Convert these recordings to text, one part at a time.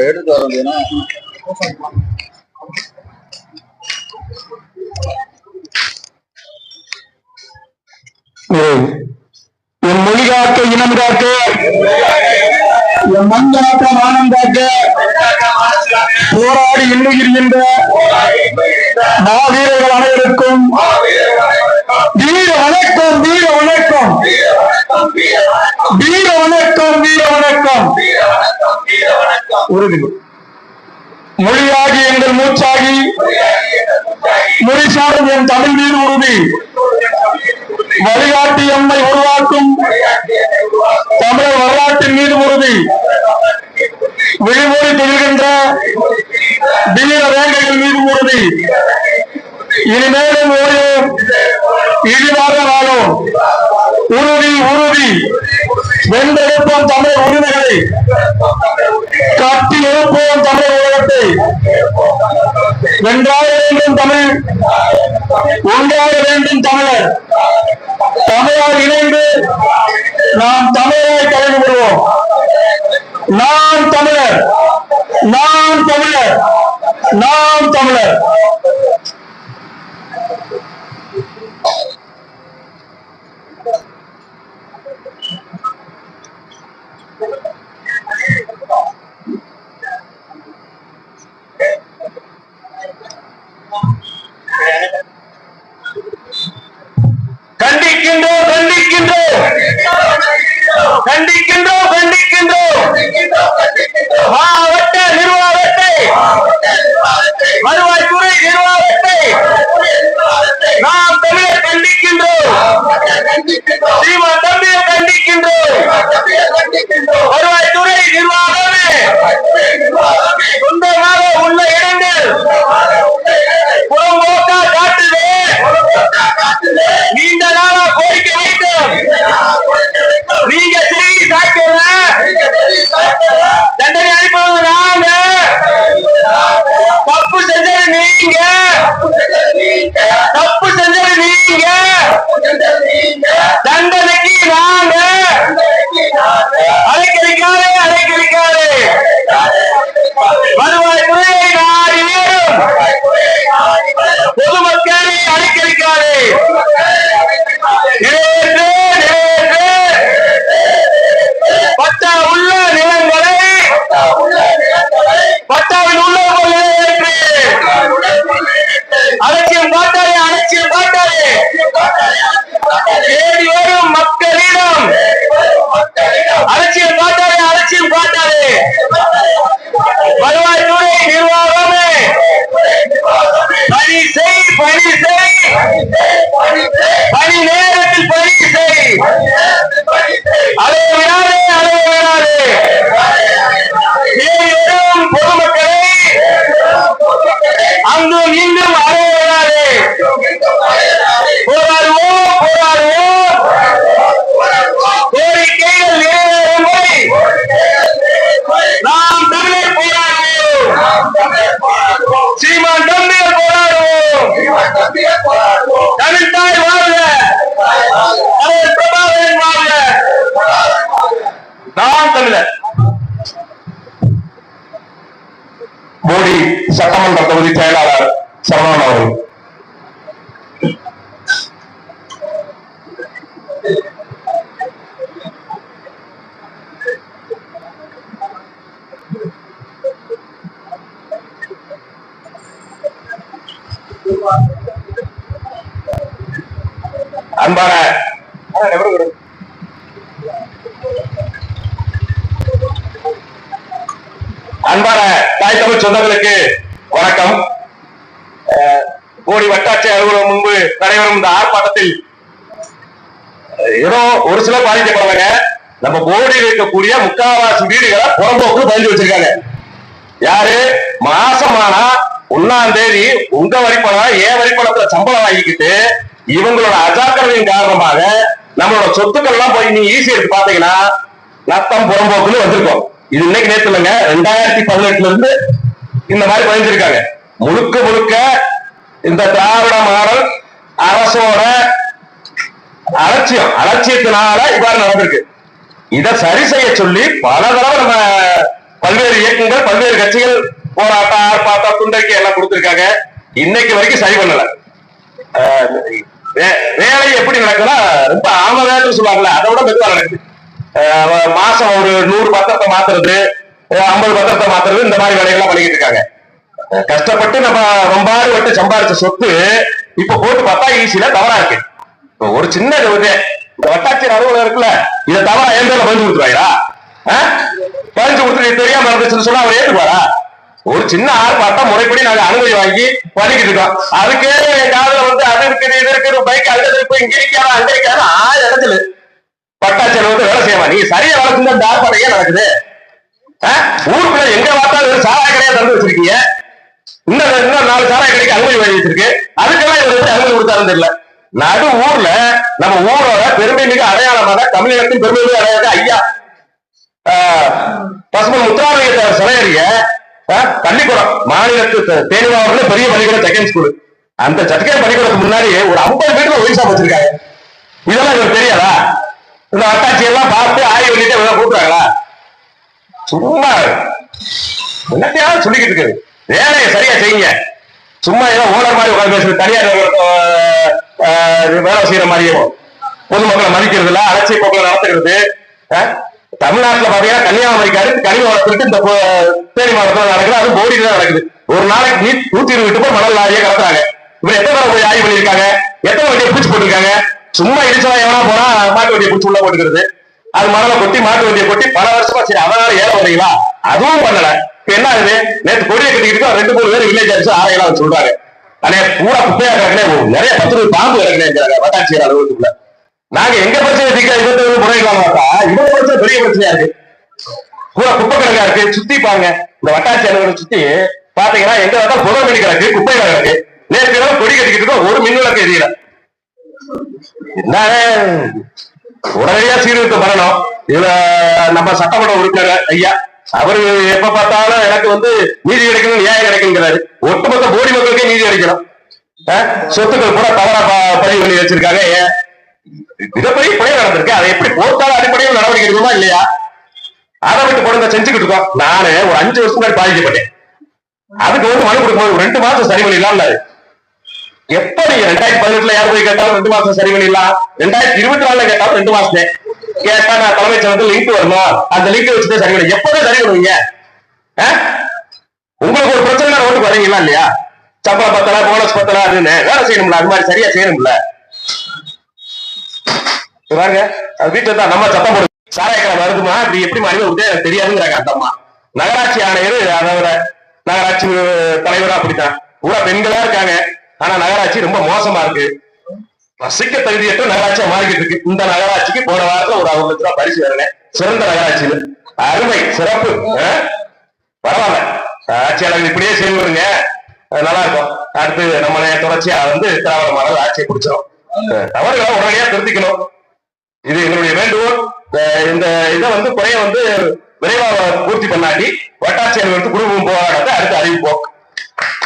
எடுத்து வரதுன்னா என் மொழி காக்க இனம் காக்க. என் மண் போராடி எண்ணுகின்ற மாவீரர்கள் அனைவருக்கும் வீர வணக்கம் வீர வணக்கம். வீர வணக்கம் வீர வணக்கம். உறுதி மொழியாகி எங்கள் மூச்சாகி மொழிசாரும் என் தமிழ் மீது உறுதி வழிகாட்டி எம்மை உருவாக்கும். தமிழர் வரலாற்றின் மீது உறுதி. விழிமொழி திகழ்கின்ற வீர வேங்கைகள் மீது உறுதி. இனிமேலும் ஒரு இழிவாக வாழும். உறுதி உறுதி வென்றெடுப்போம் தமிழ் உரிமைகளை. கட்டி எழுப்போம் தமிழ் உலகத்தை. வென்றாக வேண்டும் தமிழ். ஒன்றாக வேண்டும் தமிழர். தமிழால் இணைந்து நாம் தமிழரை கலந்து விடுவோம் நான் தமிழர். நான் தமிழர். நாம் தமிழர். By the way, அன்பான அன்பான தாய் தமிழ் சொந்தங்களுக்கு வணக்கம். கோடி வட்டாட்சி அலுவலகம் முன்பு நடைபெறும் இந்த ஆர்ப்பாட்டத்தில் ஏதோ ஒரு சில பாதிக்கப்படுறாங்க நம்ம போர்டில் இருக்கக்கூடிய முக்காவாசி வீடுகளை புறம்போக்கு பதிஞ்சு வச்சிருக்காங்க. யாரு? மாசமானா ஒன்னாம் தேதி உங்க வரிப்பணம் வரி வரிப்பணத்துல சம்பளம் வாங்கிக்கிட்டு இவங்களோட அஜாக்கிரதையின் காரணமாக நம்மளோட சொத்துக்கள் எல்லாம் போய் நீ ஈஸி எடுத்து பாத்தீங்கன்னா நத்தம் புறம்போக்குன்னு வந்திருக்கோம். இது இன்னைக்கு நேற்று இல்லைங்க. ரெண்டாயிரத்தி பதினெட்டுல இருந்து இந்த மாதிரி பயந்துருக்காங்க முழுக்க முழுக்க இந்த திராவிட மாடல் அரசோட அலட்சியம் அலட்சியத்தினால இவ்வாறு நடந்திருக்கு. இதை சரி செய்ய சொல்லி பல தடவை நம்ம பல்வேறு இயக்கங்கள் பல்வேறு கட்சிகள் போராட்டம் ஆர்ப்பாட்டம் துண்டறிக்கை எல்லாம் கொடுத்திருக்காங்க. இன்னைக்கு வரைக்கும் சரி பண்ணல. வே- வேலை எப்படி நடக்குதுன்னா ரொம்ப ஆம வேலை சொல்லுவாங்கல்ல அதை விட மெதுவாக நடக்குது. மாசம் ஒரு நூறு பத்திரத்தை மாத்துறது ஐம்பது பத்திரத்தை மாத்துறது இந்த மாதிரி வேலைகள்லாம் பண்ணிக்கிட்டு இருக்காங்க. கஷ்டப்பட்டு நம்ம ரொம்ப விட்டு சம்பாதிச்ச சொத்து இப்ப போட்டு பார்த்தா ஈஸியில தவறா இருக்கு. ஒரு சின்ன இது இந்த வட்டாட்சியர் அலுவலகம் இருக்குல்ல இதை தவறா என் பேர்ல பதிஞ்சு கொடுத்துருவாங்களா? பதிஞ்சு கொடுத்துட்டு தெரியாம இருந்துச்சுன்னு சொன்னா அவர் ஏற்றுக்குவாரா ஒரு சின்ன ஆர்ப்பாட்டம் முறைப்படி நாங்க அனுமதி வாங்கி பண்ணிக்கிட்டு இருக்கோம். அதுக்கே என் வந்து அது இருக்குது இது இருக்குது பைக் அங்க இருக்கு இங்க இருக்காது அங்க இருக்காது ஆறு இடத்துல பட்டாச்சல் வந்து வேலை செய்யலாம் நீ சரியா வேலை செஞ்சா இந்த ஏன் நடக்குது? ஆ? ஊருக்குள்ள எங்க பார்த்தாலும் ஒரு சாராய கடையா திறந்து வச்சிருக்கீங்க. இன்னும் இன்னும் நாலு சாராய கடைக்கு அனுமதி வாங்கி வச்சிருக்கு. அதுக்கெல்லாம் இவர் வந்து அனுமதி கொடுத்தாருன்னு தெரியல. நடு ஊர்ல நம்ம ஊரோட பெருமை மிக அடையாளமாக தமிழகத்தின் பெருமை மிக அடையாளமாக ஐயா பசுமன் முத்துராமலிங்க சிலையறிய பள்ளிக்கூடம் மாநிலத்து தேனி மாவட்டத்தில் பெரிய பள்ளிக்கூடம் செகண்ட் ஸ்கூல் அந்த செகண்ட் பள்ளிக்கூடத்துக்கு முன்னாடி ஒரு ஐம்பது மீட்டர் ஒயின் ஷாப் வச்சிருக்காங்க. இதெல்லாம் இவர் தெரியாதா? இந்த அட்டாச்சி எல்லாம் பார்த்து ஆய்வு பண்ணிட்டு இவங்க கூப்பிடுறாங்களா? சும்மா என்னத்தையாவது சொல்லிக்கிட்டு இருக்குது? வேலையை சரியா செய்யுங்க. சும்மா ஏதோ ஓனர் மாதிரி உட்காந்து பேசுறது தனியார் வேலை செய்யற மாதிரியும் பொதுமக்களை மதிக்கிறது இல்ல அலட்சிய போக்களை நடத்துகிறது தமிழ்நாட்டுல பாத்தீங்கன்னா கன்னியாகுமரிக்கு அடுத்து கனிம வளர்த்துட்டு இந்த தேனி மாவட்டத்தில் நடக்குது. அது போடியில தான் நடக்குது. ஒரு நாளைக்கு நீ நூத்தி இருபது எட்டு பேர் மணல் லாரியே கடத்துறாங்க. இவர் எத்தனை தடவை போய் ஆய்வு பண்ணிருக்காங்க எத்தனை வண்டியை பூச்சி போட்டிருக்காங்க? சும்மா இடிச்சா எவனா போனா மாட்டு வண்டியை பூச்சி உள்ள போட்டுக்கிறது? அது மணலை கொட்டி மாட்டு வண்டியை கொட்டி பல வருஷமா சரி அதனால ஏற வரீங்களா அதுவும் பண்ணல. இப்ப என்ன ஆகுது? நேற்று கொடியை கட்டிக்கிட்டு ரெண்டு மூணு பேர் வில்லேஜ் அடிச்சு ஆரையெல்லாம் சொல்றாங்க அண்ணே பூரா குப்பையா கிடக்குனே நிறைய பத்து பாம்பு கிடக்குனேங்கிறாங்க வட்டாட்சியர் அலுவலகத்துக்குள்ள. நாங்க எங்க பிரச்சனை தீக்க இருபத்தி ஏழு முறையிடலாம் பார்த்தா இவங்க பிரச்சனை பெரிய பிரச்சனையா இருக்கு. பூரா குப்பை கிடக்கா இருக்கு. சுத்தி பாருங்க. இந்த வட்டாட்சி அலுவலகம் சுத்தி பாத்தீங்கன்னா எங்க பார்த்தா புதர் மணி கிடக்கு குப்பை கிடக்கு நேற்று இரவு கொடி கட்டிக்கிட்டு இருக்கோம், ஒரு மின் விளக்கு எரியல. என்ன உடனடியா சீர்திருத்தம் பண்ணணும். இதுல நம்ம சட்டமன்ற உறுப்பினர் ஐயா அவரு எப்ப பார்த்தாலும் எனக்கு வந்து நீதி கிடைக்கணும் நியாயம் கிடைக்குங்கிறாரு. ஒட்டுமொத்த போடி மக்களுக்கே நீதி கிடைக்கணும். சொத்துக்கள் கூட தவறா ப- பதிவு பண்ணி வச்சிருக்காங்க. மிகப்பெரிய கொலை நடந்திருக்கு அதை எப்படி போர்க்கால அடிப்படையில் நடவடிக்கை எடுக்கணுமா இல்லையா? அதை விட்டு கொடுங்க செஞ்சுக்கிட்டு இருக்கோம். நானு ஒரு அஞ்சு வருஷம் முன்னாடி பாதிக்கப்பட்டேன். அதுக்கு வந்து மனு கொடுக்கும்போது ஒரு ரெண்டு மாசம் சரி பண்ணிடலாம் எப்ப நீங்க ரெண்டாயிரத்தி பதினெட்டுல யார் போய் கேட்டாலும் ரெண்டு மாசம் சரி பண்ணிடலாம் ரெண்டாயிரத்தி இருபத்தி நாலுல கேட்டாலும் ரெண்டு மாசம். கேட்டா நான் தலைமைச் வந்து லிங்க் வரணும் அந்த லிங்க் வச்சுதான் சரி பண்ணி எப்பதான் சரி பண்ணுவீங்க உங்களுக்கு ஒரு பிரச்சனை ரோட்டுக்கு வரீங்களா இல்லையா? சம்பளம் பத்தல போனஸ் பத்தல அதுன்னு. வேலை செய்யணும்ல அது மாதிரி சரியா செய்யணும்ல. பாருங்க வீட்டுல தான் நம்ம சத்தம் போடு சாராயக்கடை வருதுமா? இப்படி எப்படி மாறி விட்டு எனக்கு தெரியாதுங்கிறாங்க அந்த அம்மா. நகராட்சி ஆணையர் அதோட நகராட்சி தலைவரா அப்படித்தான். பூரா பெண்களா இருக்காங்க. ஆனா நகராட்சி ரொம்ப மோசமா இருக்கு. ரசிக்க தகுதியற்ற நகராட்சியா மாறிக்கிட்டு இருக்கு. இந்த நகராட்சிக்கு போன வாரத்துல ஒரு அறுபது லட்ச ரூபாய் பரிசு வரல சிறந்த நகராட்சியில் அருமை சிறப்பு. பரவாயில்ல. ஆட்சியாளர்கள் இப்படியே செய்து வருங்க. அது நல்லா இருக்கும். அடுத்து நம்ம தொடர்ச்சியா வந்து திராவிட மாடல் ஆட்சியை பிடிச்சிடும் தவறுகளை உடனடியா திருத்திக்கணும். இது எங்களுடைய வேண்டுகோள். இந்த இதை வந்து குறைய வந்து விரைவாக பூர்த்தி பண்ணாட்டி வட்டாட்சியர் எடுத்து குடும்பம் போராட்டத்தை அடுத்து அறிவிப்போம்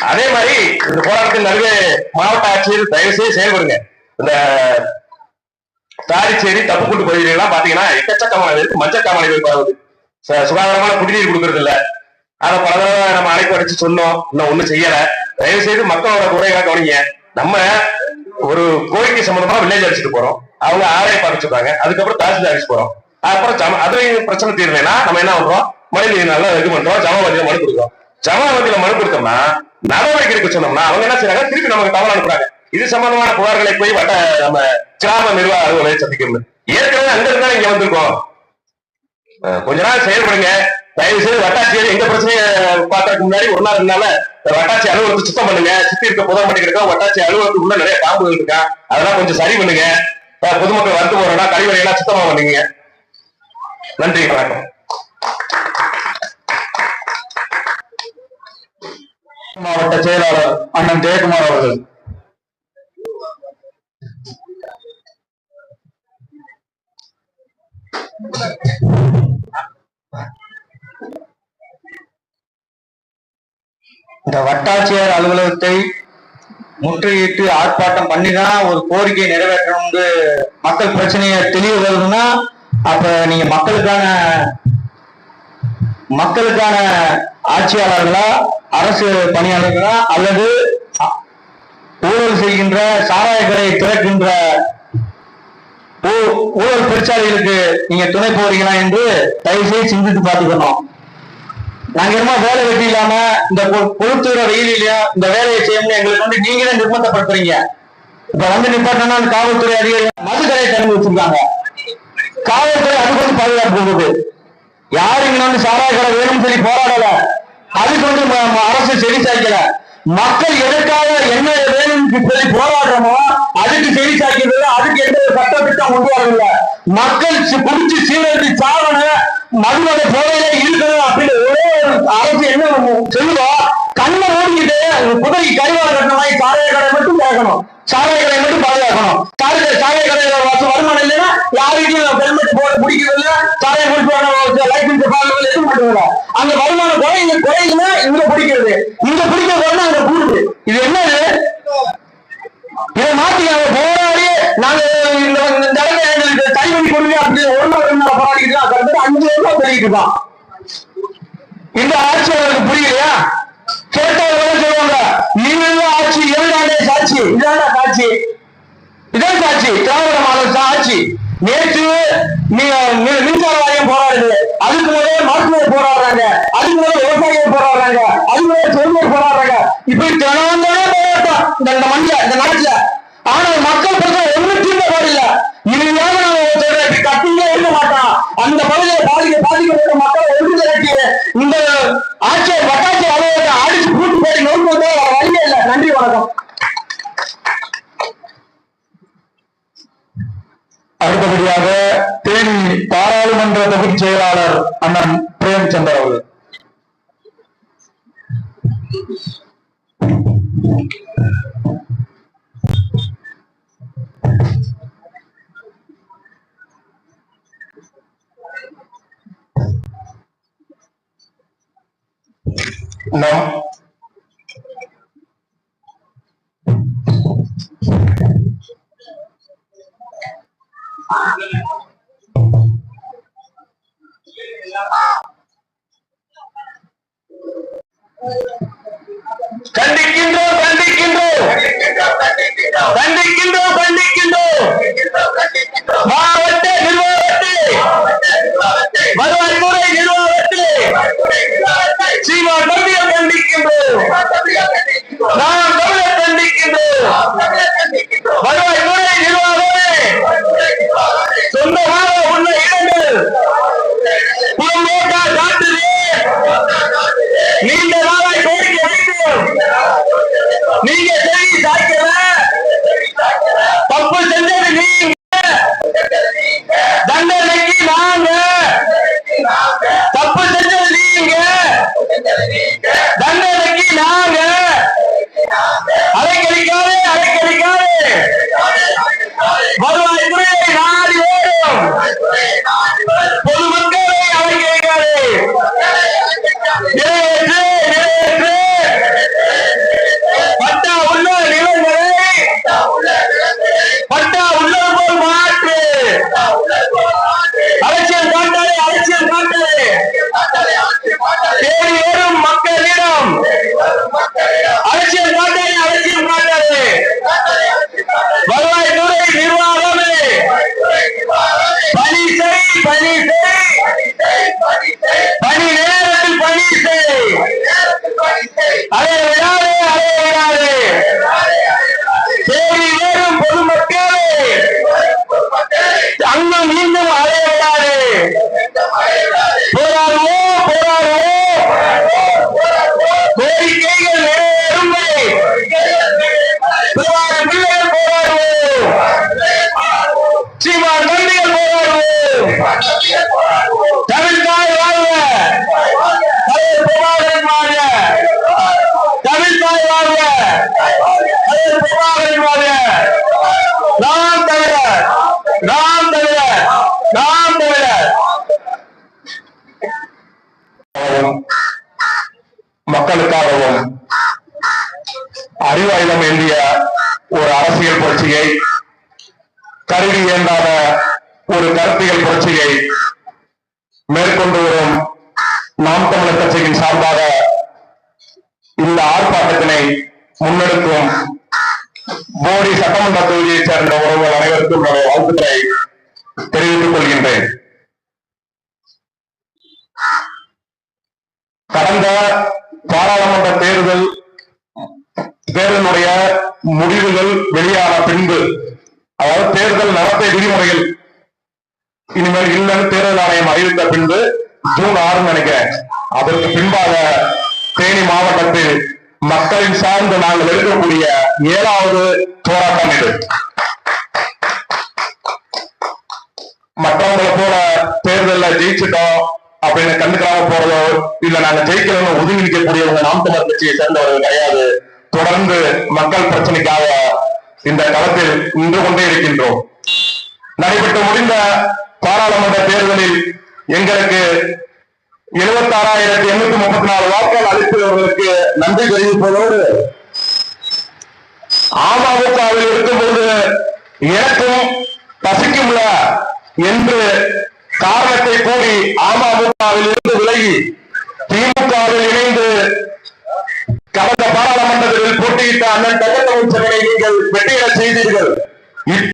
அதே மாதிரி இந்த போராட்டத்தின் நடுவே மாவட்ட ஆட்சியர் தயவு செய்து செயல்படுங்க. இந்த தாரிச்சேரி தப்புக்குண்டு பகுதிகளெல்லாம் பாத்தீங்கன்னா எக்கச்சக்கமான இருக்கு மஞ்சக்காமலை நோய் பரவுது. ச- சுகாதாரமான குடிநீர் கொடுக்கறது இல்ல அதை பல தடவை நம்ம அழைப்பு அடிச்சு சொன்னோம். இன்னும் ஒண்ணும் செய்யல. தயவு செய்து மக்களோட குறைகளை கவனிங்க. நம்ம ஒரு கோரிக்கை சம்பந்தமா வில்லேஜ் அடிச்சுட்டு போறோம். அவங்க ஆளே பார்க்க அதுக்கப்புறம் தாசில் ஆஃபீஸ் போறோம். அப்புறம் ஜம அதுலயும் பிரச்சனை தீரலைன்னா நம்ம என்ன பண்றோம்? மனித நல்லா இது பண்றோம். ஜமாவதியில மனு கொடுக்குறோம். ஜமாவதியில மனு கொடுத்தோம்னா நடவடிக்கை சொன்னோம்னா அவங்க என்ன செய்யறாங்க திருப்பி நமக்கு தவறு அனுப்புறாங்க. இது சம்பந்தமான புகார்களை போய் வட்ட நம்ம கிராம நிர்வாக அலுவலரை சந்திக்கணும் ஏற்கனவே அங்க இருந்தா இங்க வந்திருக்கோம். கொஞ்ச நாள் செயல்படுங்க. தயவு செய்து வட்டாட்சியர் எந்த பிரச்சனையை பாக்குறதுக்கு முன்னாடி ஒரு நாள் இருந்தால வட்டாட்சி அலுவலகத்தை சுத்தம் பண்ணுங்க. சுத்தி இருக்க புதர் மட்டி கிடக்கும் வட்டாட்சி அலுவலகத்துக்குள்ள நிறைய பாம்புகள் இருக்கா? அதெல்லாம் கொஞ்சம் சரி பண்ணுங்க. பொதுமக்கள் வந்து போறோம்னா கழிவறை எல்லாம் சுத்தமா பண்ணுங்க நன்றி வணக்கம். மாவட்ட செயலாளர் அண்ணன் ஜெயக்குமார் அவர்கள். இந்த வட்டாட்சியர் அலுவலகத்தை முற்றுகையிட்டு ஆர்ப்பாட்டம் பண்ணி தான் ஒரு கோரிக்கையை நிறைவேற்றணும்னு மக்கள் பிரச்சனையை தெளிவு வருதுன்னா அப்ப நீங்க மக்களுக்கான மக்களுக்கான ஆட்சியாளர்களா அரசு பணியாளர்களா அல்லது ஊழல் செய்கின்ற சாராயக்கரை திறக்கின்ற ஊ- ஊழல் பெருச்சாளிகளுக்கு நீங்க துணை போறீங்களா என்று தயவு செய்து சிந்தித்து பார்த்துக்கணும். நாங்க என்னமோ வேலை வெட்டி இல்லாம இந்த பொழுத்துற வெயிலையும் இந்த வேலையை செய்யணும்னு எங்களுக்கு வந்து நீங்க தான் நிர்பந்தப்படுத்துறீங்க. இப்ப வந்து நிப்பாட்டனா காவல்துறை அதிகாரி மதுக்கரையை திறந்து வச்சிருக்காங்க. காவல்துறை அதுக்கு வந்து பாதுகாப்பு கொடுக்குது. யாரு இங்க வந்து சாராய கடை வேணும்னு சொல்லி போராடல. அதுக்கு வந்து அரசு செடி சாய்க்கல. மக்கள் எதற்காக என்ன வேணும்னு சொல்லி போராடுறோமோ அதுக்கு செடி சாய்க்கிறது அதுக்கு எந்த சட்ட திட்டம் கொண்டு வரல மக்கள் குடிச்சு சீரழிச்சு சாவணும் மதுவத போதையில இருக்கிறது மட்டும் கேட்கணும் மட்டும் பாதுகாக்கணும். சாலை சாலை கடையில வருமானம் இல்லைன்னா யாருக்கும் ஹெல்மெட் போட பிடிக்கிறது சாலை சாராய லைசன்ஸ் பாதுகாப்பு எதுவும் பண்றது அந்த வருமானம் குறையுது குறையுதுன்னா இங்க பிடிக்கிறது. இங்க பிடிக்க வந்து அங்க கூடுது. இது என்னது? இதை மாத்தி அவங்க போராடி நாங்க இந்த இந்த எங்களுக்கு கை பண்ணி கொடுங்க அப்படின்னு ஒரு நாள் ரெண்டு நாள் போராடிக்கிட்டு இருக்கோம். அஞ்சு வருஷம் சொல்லிட்டு இருக்கோம். இந்த ஆட்சி அவருக்கு புரியலையா? கேட்டவங்க சொல்லுவாங்க நீங்க ஆட்சி ஏழு இரண்டாண்டே சாட்சி இதாண்டா சாட்சி இதான் சாட்சி திராவிட மாடல் ஆட்சி நேற்று மின்சார வாரியம் போராடுது. அதுக்கு முதல்ல மருத்துவர் போராடுறாங்க. அதுக்கு முதல்ல விவசாயிகள் போராடுறாங்க. அதுக்கு முதல்ல தொழிலர் போராடுறாங்க. இப்படி தினம் போராட்டம். இந்த மண்ணில இந்த நாட்டுல. ஆனால் மக்கள் பிரச்சனை ஒண்ணு தீர்ந்த பாடில்ல. இனிமையாக நாம சொல்றேன் இப்படி கட்டியே இருக்க மாட்டான் அந்த பகுதியை பாதிக்க பாதிக்கப்பட்ட மக்களை ஒன்று திரட்டி இந்த ஆட்சியை வட்டாட்சி அலுவலகத்தை அடிச்சு கூட்டு போய் நோக்குவதே வேற வழியே இல்லை நன்றி வணக்கம் அடுத்தபடியாக தேனி பாராளுமன்ற தொகுதி செயலாளர் அண்ணன் பிரேம்சந்தர் அவர்கள். நம் அரசியல் புரட்சியை கருவி இயந்தாத ஒரு கருத்தியல் புரட்சியை மேற்கொண்டு வரும் நாம் தமிழர் கட்சியின் சார்பாக இந்த ஆர்ப்பாட்டத்தினை முன்னெடுக்கும் போடி சட்டமன்ற தொகுதியைச் சேர்ந்த உறவுகள் அனைவருக்கும் என்னுடைய வாழ்த்துக்களை தெரிவித்துக் கொள்கின்றேன். கடந்த பாராளுமன்ற தேர்தல் தேர்தலுடைய முடிவுகள் வெளியான பின்பு அதாவது தேர்தல் நடத்தை விதிமுறைகள். இனிமேல் இல்லைன்னு தேர்தல் ஆணையம் அறிவித்த பின்பு ஜூன் ஆறுன்னு நினைக்கிறேன். அதற்கு பின்பாக தேனி மாவட்டத்தில் மக்களின் சார்ந்து நாங்கள் எடுக்கக்கூடிய ஏழாவது போராட்டம் இது. மற்றவங்களை போல தேர்தல்ல ஜெயிச்சுட்டோம் அப்படின்னு கண்டுக்காம போறதோ இல்ல நாங்க ஜெயிக்கிறவங்க ஒதுங்கி நிற்கக்கூடியவங்க நாம் தமிழர் கட்சியை சேர்ந்தவர்கள் கிடையாது. தொடர்ந்து மக்கள் பிரச்சனைக்காக இந்த களத்தில் நின்று கொண்டே இருக்கின்றோம். நடைபெற்று முடிந்த பாராளுமன்ற தேர்தலில் எங்களுக்கு எழுபத்தி ஆறாயிரத்தி எண்ணூத்தி முப்பத்தி நாலு வாக்குகள் அளித்தவர்களுக்கு நன்றி தெரிவிப்பதோடு அமமுகவில் இருக்கும்போது எனக்கும் பசிக்கும்ல என்று காரணத்தை கூறி அமமுகவில் இருந்து விலகி திமுகவில் இணைந்து கடந்த பாராளுமன்றத்தில் போட்டியிட்ட அண்ணன் தங்கத்தமிழ் நீங்கள் செய்தீர்கள்.